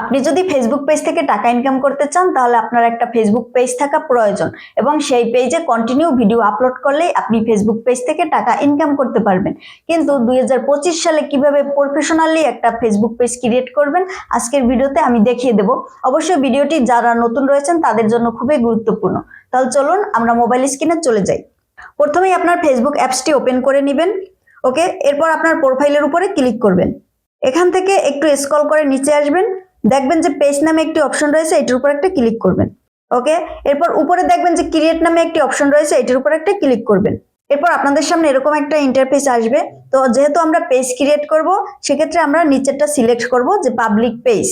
আপনি যদি Facebook page থেকে টাকা ইনকাম করতে চান, তাহলে আপনার একটা ফেসবুক পেজ থাকা প্রয়োজন এবং সেই পেজে কন্টিনিউ ভিডিও আপলোড করলেই আপনি ফেসবুক পেজ থেকে টাকা ইনকাম করতে পারবেন। কিন্তু দু হাজার পঁচিশ সালে কীভাবে প্রফেশনালি একটা ফেসবুক পেজ ক্রিয়েট করবেন, আজকের ভিডিওতে আমি দেখিয়ে দেব। অবশ্যই ভিডিওটি যারা নতুন রয়েছেন, তাদের জন্য খুবই গুরুত্বপূর্ণ। তাহলে চলুন আমরা মোবাইল স্ক্রিনে চলে যাই। প্রথমেই আপনার ফেসবুক অ্যাপসটি ওপেন করে নেবেন। ওকে এরপর আপনার প্রোফাইলের উপরে ক্লিক করবেন। এখান থেকে একটু স্ক্রল করে নিচে আসবেন। দেখবেন যে পেজ নামে একটি অপশন রয়েছে, এটির উপর একটা ক্লিক করবেন। ওকে এরপর উপরে দেখবেন যে ক্রিয়েট নামে একটি অপশন রয়েছে, এটির উপর একটা ক্লিক করবেন। এরপর আপনাদের সামনে এরকম একটা ইন্টারফেস আসবে। তো যেহেতু আমরা পেজ ক্রিয়েট করব, সেক্ষেত্রে আমরা নিচেরটা সিলেক্ট করব যে পাবলিক পেজ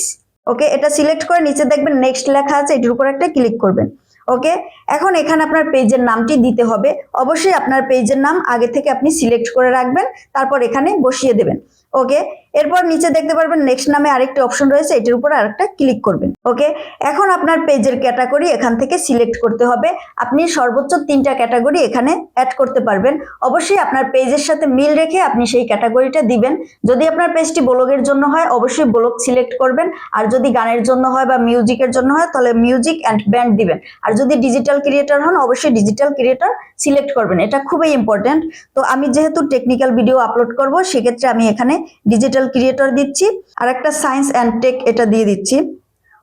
ওকে এটা সিলেক্ট করে নিচে দেখবেন নেক্সট লেখা আছে, এটির উপর একটা ক্লিক করবেন। ওকে এখন এখানে আপনার পেজের নামটি দিতে হবে। অবশ্যই আপনার পেজের নাম আগে থেকে আপনি সিলেক্ট করে রাখবেন, তারপর এখানে বসিয়ে দেবেন। ওকে এরপর নিচে দেখতে পারবেন নেক্সট নামে আরেকটি অপশন রয়েছে, এটির উপর আরেকটা ক্লিক করবেন। ওকে এখন আপনার পেজের ক্যাটাগরি এখান থেকে সিলেক্ট করতে হবে। আপনি সর্বোচ্চ তিনটা ক্যাটাগরি এখানে অ্যাড করতে পারবেন। অবশ্যই আপনার পেজের সাথে মিল রেখে আপনি সেই ক্যাটাগরিটা দিবেন। যদি আপনার পেজটি ব্লগের জন্য হয়, অবশ্যই ব্লগ সিলেক্ট করবেন। আর যদি গানের জন্য হয় বা মিউজিকের জন্য হয়, তাহলে মিউজিক অ্যান্ড ব্যান্ড দিবেন। আর যদি ডিজিটাল ক্রিয়েটর হন, অবশ্যই ডিজিটাল ক্রিয়েটর সিলেক্ট করবেন। এটা খুবই ইম্পর্টেন্ট তো আমি যেহেতু টেকনিক্যাল ভিডিও আপলোড করব, সেক্ষেত্রে আমি এখানে ডিজিটাল ক্রিয়েটর দিচ্ছি আর একটা সায়েন্স অ্যান্ড টেক এটা দিয়ে দিচ্ছি।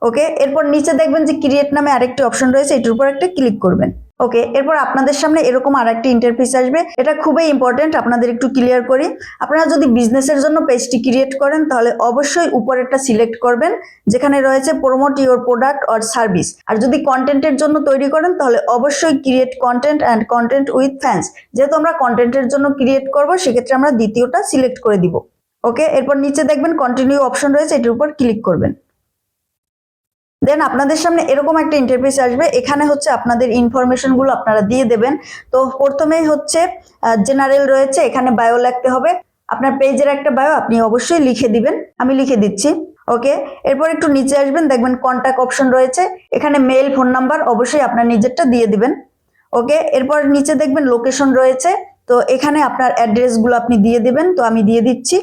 ওকে এরপর নিচে দেখবেন যে ক্রিয়েট নামে আরেকটি অপশন রয়েছে, এটার উপর একটা ক্লিক করবেন। ওকে এরপর আপনাদের সামনে এরকম আর একটা ইন্টারফেস আসবে, এটা খুবই ইম্পর্টেন্ট আপনাদের একটু ক্লিয়ার করি। আপনারা যদি বিজনেসের জন্য পেজটি ক্রিয়েট করেন, তাহলে অবশ্যই উপরেরটা সিলেক্ট করবেন, যেখানে রয়েছে promote your product or service আর যদি কন্টেন্টের জন্য তৈরি করেন, তাহলে অবশ্যই create content and content with fans যেহেতু আমরা কন্টেন্টের জন্য ক্রিয়েট করব, সেক্ষেত্রে আমরা দ্বিতীয়টা সিলেক্ট করে দিব। ওকে এরপর নিচে দেখবেন কন্টিনিউ অপশন রয়েছে, এটির উপর ক্লিক করবেন। দেন আপনাদের সামনে এরকম একটা ইন্টারফেস আসবে, এখানে হচ্ছে আপনাদের ইনফরমেশনগুলো আপনারা দিয়ে দেবেন। তো প্রথমেই হচ্ছে জেনারেল রয়েছে, এখানে বায়ো লাগতে হবে। আপনার পেজের একটা বায়ো আপনি অবশ্যই লিখে দিবেন। আমি লিখে দিচ্ছি। ওকে এরপর একটু নিচে আসবেন, দেখবেন কন্ট্যাক্ট অপশন রয়েছে। এখানে মেল ফোন নাম্বার অবশ্যই আপনার নিজেরটা দিয়ে দিবেন। ওকে এরপর নিচে দেখবেন লোকেশন রয়েছে। তো এখানে আপনার অ্যাড্রেসগুলো আপনি দিয়ে দিবেন। তো আমি দিয়ে দিচ্ছি।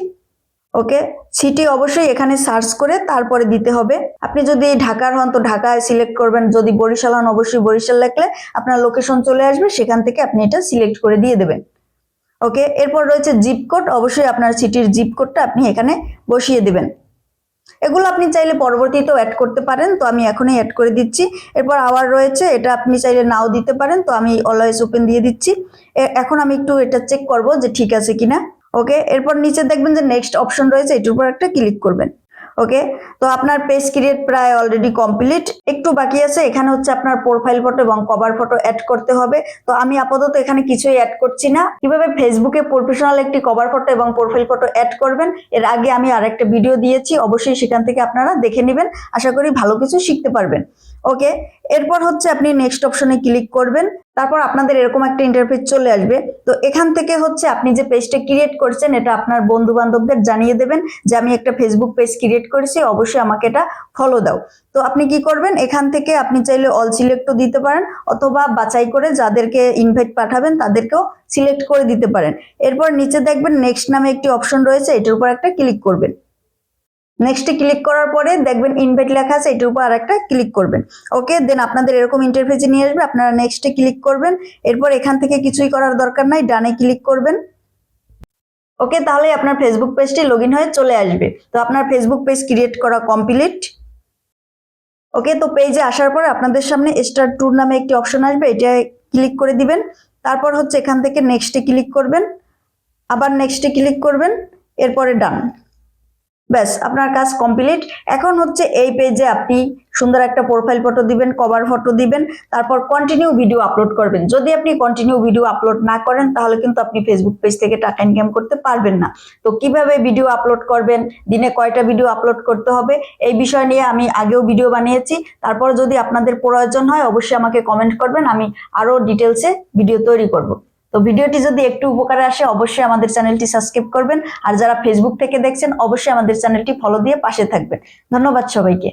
ওকে? সিটি অবশ্যই এখানে সার্চ করে তারপরে দিতে হবে। আপনি যদি ঢাকার হন, তো ঢাকায় সিলেক্ট করবেন। যদি বরিশাল হন, অবশ্যই বরিশাল লিখলে আপনার লোকেশন চলে আসবে। সেখান থেকে আপনি এটা সিলেক্ট করে দিয়ে দেবেন। ওকে? এরপর রয়েছে জিপ কোড। অবশ্যই আপনার সিটির জিপ কোডটা আপনি এখানে বসিয়ে দেবেন। এগুলো আপনি চাইলে পরবর্তীতেও অ্যাড করতে পারেন। তো আমি এখনই অ্যাড করে দিচ্ছি। এরপর আওয়ার রয়েছে, এটা আপনি চাইলে নাও দিতে পারেন। তো আমি অলওয়েজ ওপেন দিয়ে দিচ্ছি। এখন আমি একটু এটা চেক করব যে ঠিক আছে কিনা। ওকে এরপর নিচে দেখবেন যে নেক্সট অপশন রয়েছে, এটার উপর একটা ক্লিক করবেন। ওকে তো আপনার পেজ ক্রিয়েট প্রায় অলরেডি কমপ্লিট একটু বাকি আছে, এখানে হচ্ছে আপনার প্রোফাইল ফটো এবং কভার ফটো অ্যাড করতে হবে। তো আমি আপাতত এখানে কিছুই অ্যাড করছি না। কীভাবে ফেসবুকে প্রফেশনাল একটি কভার ফটো এবং প্রোফাইল ফটো অ্যাড করবেন, এর আগে আমি আরেকটা ভিডিও দিয়েছি, অবশ্যই সেখান থেকে আপনারা দেখে নেবেন। আশা করি ভালো কিছু শিখতে পারবেন। ওকে এরপর হচ্ছে আপনি নেক্সট অপশনে ক্লিক করবেন। তারপর আপনাদের এরকম একটা ইন্টারফেস চলে আসবে। তো এখান থেকে হচ্ছে আপনি যে পেজটা ক্রিয়েট করছেন, এটা আপনার বন্ধু বান্ধবদের জানিয়ে দেবেন যে আমি একটা ফেসবুক পেজ ক্রিয়েট করেছি, অবশ্যই আমাকে এটা ফলো দাও। তো আপনি কি করবেন? এখান থেকে আপনি চাইলে অল সিলেক্টও দিতে পারেন, অথবা বাছাই করে যাদেরকে ইনভাইট পাঠাবেন, তাদেরকেও সিলেক্ট করে দিতে পারেন। এরপর নিচে দেখবেন নেক্সট নামে একটি অপশন রয়েছে, এটার উপর একটা ক্লিক করবেন। নেক্সটে ক্লিক করার পরে দেখবেন ইনভাইট লেখা আছে, এটার উপর আরেকটা ক্লিক করবেন। ওকে দেন আপনাদের এরকম ইন্টারফেসে নিয়ে আসবে, আপনারা নেক্সটে ক্লিক করবেন। এরপর এখান থেকে কিছুই করার দরকার নাই ডানে ক্লিক করবেন। ওকে তাহলে আপনার ফেসবুক পেজটি লগ হয়ে চলে আসবে। তো আপনার ফেসবুক পেজ ক্রিয়েট করা কমপ্লিট ওকে তো পেজে আসার পর আপনাদের সামনে স্টার ট্যুর নামে একটি অপশন আসবে, এটা ক্লিক করে দিবেন। তারপর হচ্ছে এখান থেকে নেক্সটে ক্লিক করবেন। আবার নেক্সটে ক্লিক করবেন। এরপরে ডান ব্যাস, আপনার কাজ কমপ্লিট এখন হচ্ছে এই পেজে আপনি সুন্দর একটা প্রোফাইল ফটো দিবেন কভার ফটো দিবেন, তারপর কন্টিনিউ ভিডিও আপলোড করবেন। যদি আপনি কন্টিনিউ ভিডিও আপলোড না করেন, তাহলে কিন্তু আপনি ফেসবুক পেজ থেকে টাকা ইনকাম করতে পারবেন না। তো কীভাবে ভিডিও আপলোড করবেন? দিনে কয়টা ভিডিও আপলোড করতে হবে? এই বিষয় নিয়ে আমি আগেও ভিডিও বানিয়েছি। তারপর যদি আপনাদের প্রয়োজন হয়, অবশ্যই আমাকে কমেন্ট করবেন। আমি আরও ডিটেলসে ভিডিও তৈরি করব। তো ভিডিওটি যদি একটু উপকারে আসে, অবশ্যই আমাদের চ্যানেলটি সাবস্ক্রাইব করবেন। আর যারা ফেসবুক থেকে দেখছেন, অবশ্যই আমাদের চ্যানেলটি ফলো দিয়ে পাশে থাকবেন। ধন্যবাদ সবাইকে।